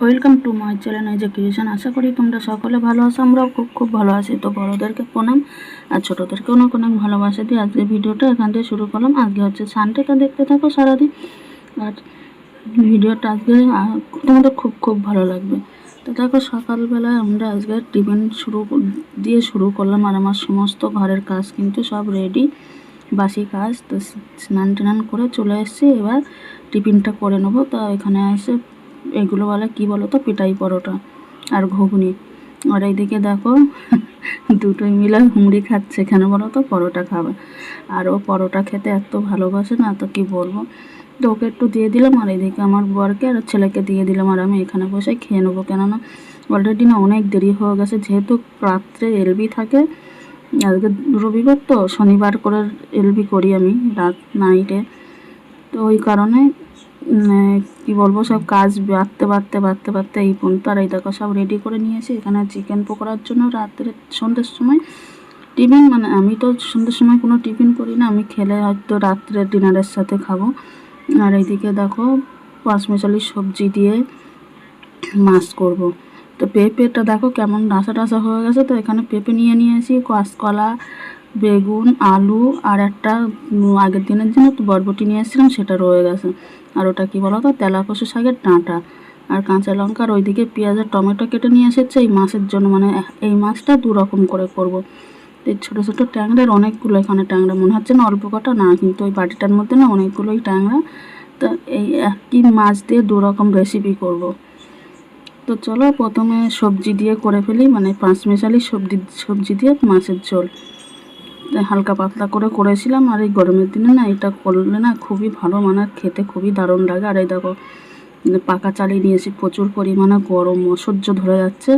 Welcome to my channel যে creation আশা করি তোমরা সকলে ভালো আছো, আমরাও খুব খুব ভালো আছি। তো বড়োদেরকে প্রণাম আর ছোটোদেরকে অনেক অনেক ভালোবাসা দিয়ে আজকে ভিডিওটা এখান থেকে শুরু করলাম। আজকে হচ্ছে সানডেটা দেখতে থাকো সারাদিন। আর ভিডিওটা আজকে তোমাদের খুব খুব ভালো লাগবে। তো দেখো সকালবেলায় আমরা আজকে টিফিন শুরু দিয়ে শুরু করলাম আর আমার সমস্ত ঘরের কাজ কিন্তু সব রেডি বাসি কাজ, তো স্নান টান করে চলে এসেছি। এবার টিফিনটা করে নেব। তো এখানে এসে এগুলো বলে, কী বলো তো পেটাই পরোটা আর ঘুগনি। আর এইদিকে দেখো, দুটোই মিলে হুমড়ি খাচ্ছে, কেন বলো তো পরোটা খাবে। আর ও পরোটা খেতে এত ভালোবাসে না, তো কি বলব? তো ওকে একটু দিয়ে দিলাম, আর এদিকে আমার বরকে আর ছেলেকে দিয়ে দিলাম, আর আমি এখানে বসে খেয়ে নেব। কেননা অলরেডি না অনেক দেরি হয়ে গেছে, যেহেতু রাত্রে এলবি থাকে, আজকে রবিবার তো, শনিবার করে এলবি করি আমি, রাত নাইটে তো ওই কারণে কি বলব, সব কাজ বাড়তে বাড়তে বাড়তে বাড়তে এই পর্যন্ত। আর এই দেখো, সব রেডি করে নিয়েছি। এখানে চিকেন পকোড়ার জন্য রাত্রে সন্ধ্যের সময় টিফিন মানে আমি তো সন্ধ্যের সময় কোনো টিফিন করি না। আমি খেলে হয়তো রাত্রে ডিনারের সাথে খাব। আর এইদিকে দেখো পাঁচমিশালি সবজি দিয়ে মাছ করব। তো পেঁপেটা দেখো কেমন ডাসা ডাসা হয়ে গেছে। তো এখানে পেঁপে নিয়ে নিয়েছি, কাঁচকলা বেগুন, আলু আর একটা আগের দিনের জন্য তো বরবটি নিয়ে এসেছিলাম, সেটা রয়ে গেছে। আর ওটা কি বলো তো তেলা কষু শাকের ডাঁটা। আর কাঁচা লঙ্কা আর ওইদিকে পেঁয়াজ আর টমেটো কেটে নিয়ে এসেছে, এই মাছের জন্য মানে এই মাছটা দু রকম করে করব। এই ছোটো ছোটো ট্যাংরার অনেকগুলো এখানে ট্যাংরা, মনে হচ্ছে না অল্প কটা, না, কিন্তু ওই বাটিটার মধ্যে না অনেকগুলোই ট্যাংরা। তো এই একই মাছ দিয়ে দু রকম রেসিপি করব। তো চলো প্রথমে সবজি দিয়ে করে ফেলি মানে পাঁচ মেশালি সবজি সবজি দিয়ে মাছের ঝোল। হালকা পাতলা করে করেছিলাম আর এই গরমের দিনে না এটা করলে না খুবই ভালো মানে খেতে খুবই দারুণ লাগে। আর এই দেখো পাকা চালিয়ে নিয়েছি, প্রচুর পরিমাণে গরম অসহ্য ধরে যাচ্ছে।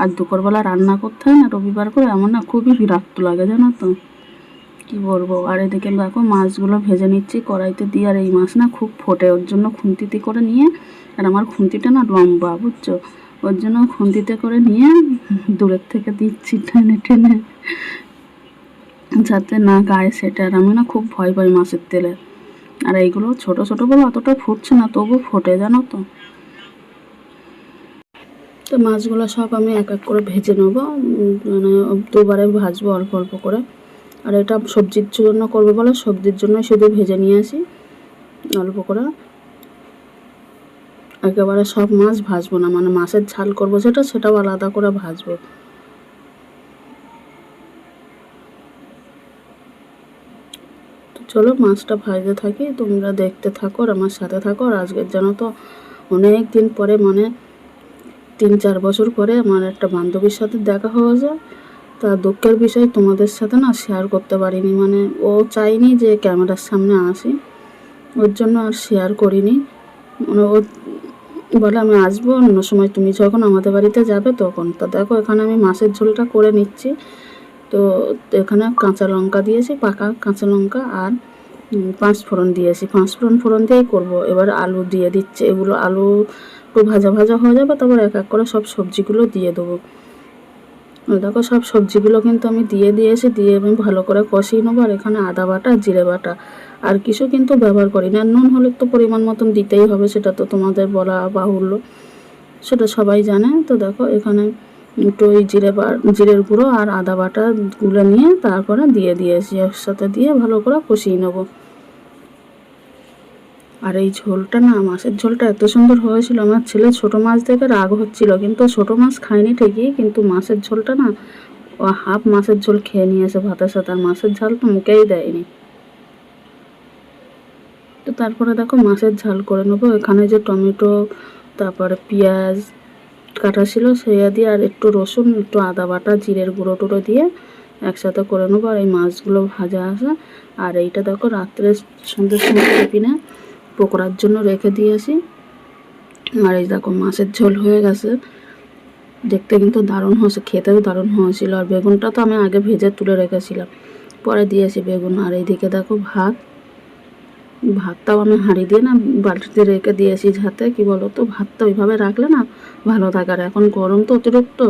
আর দুপুরবেলা রান্না করতে হয় না, রবিবার করে আমার না খুবই বিরক্ত লাগে, জানো তো। কি বলব? আর এদিকে দেখো, মাছগুলো ভেজে নিচ্ছি, কড়াইতে দিয়ে আর এই মাছ না খুব ফোটে, ওর জন্য খুন্তিতে করে নিয়ে, আর আমার খুন্তিটা না লম্বা, বুঝছ? ওর জন্য খুন্তিতে করে নিয়ে, দূরের থেকে দিচ্ছি টেনে টেনে। যাতে না গায়ে সেটে। আর আমি না খুব ভয় পাই মাছের তেলে। আর এইগুলো ছোট ছোট বলে অতটা ফুটছে না, তবু ফোটে, জানো তো। তো মাছগুলো সব আমি এক এক করে ভেজে নেব। মানে দুবারে ভাজবো অল্প অল্প করে। আর এটা সবজির জন্য করব বলে সবজির জন্য শুধু ভেজে নিয়ে আসি। অল্প করে। একেবারে সব মাছ ভাজবো না মানে মাছের ঝাল করব সেটা সেটাও আলাদা করে ভাজবো। তো চলো মাছটা ভাজতে থাকি, তোমরা দেখতে থাকো আর আমার সাথে থাকো। আর আজকের জানো তো, অনেক দিন পরে মানে তিন চার বছর পরে আমার একটা বান্ধবীর সাথে দেখা হয়েছে তা দুঃখের বিষয় তোমাদের সাথে না শেয়ার করতে পারিনি মানে ও চাইনি যে ক্যামেরার সামনে আসি। ওর জন্য আর শেয়ার করিনি। মানে ও বলে, আমি আসব অন্য সময়, তুমি যখন আমাদের বাড়িতে যাবে তখন। তা দেখো, এখানে আমি মাছের ঝোলটা করে নিচ্ছি। তো এখানে কাঁচা লঙ্কা দিয়েছি, পাকা কাঁচা লঙ্কা আর পাঁচ ফোড়ন দিয়েছি। পাঁচ ফোড়ন ফোড়ন দিয়েই করব। এবার আলু দিয়ে দিচ্ছে। এগুলো আলু একটু ভাজা ভাজা হয়ে যাবে, তারপর এক এক করে সব সবজিগুলো দিয়ে দেবো। দেখো, সব সবজিগুলো কিন্তু আমি দিয়ে দিয়েছি, দিয়ে আমি ভালো করে কষিয়ে নেব। আর এখানে আদা বাটা, জিরে বাটা, আর কিছু কিন্তু ব্যবহার করি না। নুন হলে তো পরিমাণ মতন দিতেই হবে, সেটা তো তোমাদের বলা বাহুল্য। সেটা সবাই জানে। তো দেখো, এখানে ওই জিরে বা, জিরের গুঁড়ো আর আদা বাটা গুলো নিয়ে তারপরে দিয়ে দিয়েছি একসাথে দিয়ে ভালো করে কষিয়ে নেব। আর এই ঝোলটা না, মাছের ঝোলটা এত সুন্দর হয়েছিল। আমার ছেলে ছোট মাছ দেখে রাগ হচ্ছিল, কিন্তু ছোট মাছ খায়নি ঠিকই, কিন্তু মাছের ঝোলটা না, ও হাফ মাছের ঝোল খেয়ে নিয়েছে ভাতের সাথে, আর মাছের ঝাল তো মুখেই দেয়নি। তো তারপরে দেখো মাছের ঝাল করে নেব। এখানে যে টমেটো, তারপরে পেঁয়াজ কাটা ছিল, সেয়া দিয়ে আর একটু রসুন, একটু আদা বাটা, জিরের গুঁড়ো টুড়ো দিয়ে একসাথে করে নেব। আর এই মাছগুলো ভাজা আছে। আর এইটা দেখো, রাত্রে সন্ধ্যের সময় টিফিনে পকোড়ার জন্য রেখে দিয়েছি। আর এই দেখো, মাছের ঝোল হয়ে গেছে। দেখতে কিন্তু দারুণ হয়েছে, খেতেও দারুণ হয়েছিল। আর বেগুনটা তো আমি আগে ভেজে তুলে রেখেছিলাম। পরে দিয়েছি বেগুন। আর এইদিকে দেখো, ভাত। ভাতটাও আমি হাঁড়ি দিয়ে না বালতিতে রেখে দিয়েছি যাতে কি বলো তো ভাতটা ওইভাবে রাখলে না ভালো থাকে। আর এখন গরম তো অতিরিক্ত।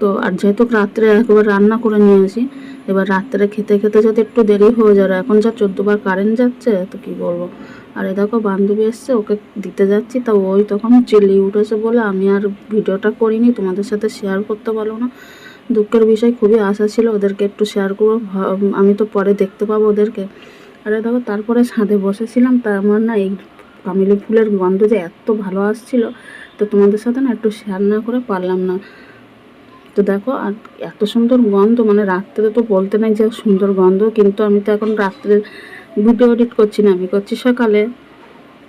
তো আর যেহেতু রাত্রে একবার রান্না করে নিয়েছি এবার রাত্রে খেতে খেতে যদি একটু দেরি হয়ে যায় এখন যা চোদ্দোবার কারেন্ট যাচ্ছে, তো কি বলব? আর এই দেখো বান্ধবী এসছে, ওকে দিতে যাচ্ছি, তা ওই তখন চিল্লি উঠেছে বলে আমি আর ভিডিওটা করিনি, তোমাদের সাথে শেয়ার করতে পারল না। দুঃখের বিষয়, খুবই আশা ছিল ওদেরকে একটু শেয়ার করব আমি তো পরে দেখতে পাবো ওদেরকে। আরে দেখো, তারপরে ছাদে বসেছিলাম, তা আমার না এই কামিলি ফুলের গন্ধ যে এত ভালো আসছিল, তো তোমাদের সাথে না একটু শেয়ার না করে পারলাম না। তো দেখো, আর এত সুন্দর গন্ধ মানে রাত্রে তো বলতে নাই যে সুন্দর গন্ধ, কিন্তু আমি তো এখন রাত্রে ভিডিও এডিট করছি না, আমি করছি সকালে।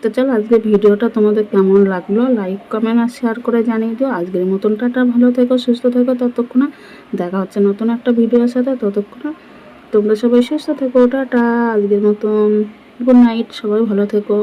তো চলো আজকে ভিডিওটা তোমাদের কেমন লাগল? লাইক কমেন্ট আর শেয়ার করে জানিয়ে দিও। আজকের মতন টাটা, ভালো থেকো, সুস্থ থেকো, ততক্ষণ দেখা হচ্ছে নতুন একটা ভিডিওর সাথে, ততক্ষণ তোমরা সবাই সুস্থ থেকো টাটা। আজকের মতন গুড নাইট সবাই ভালো থেকো।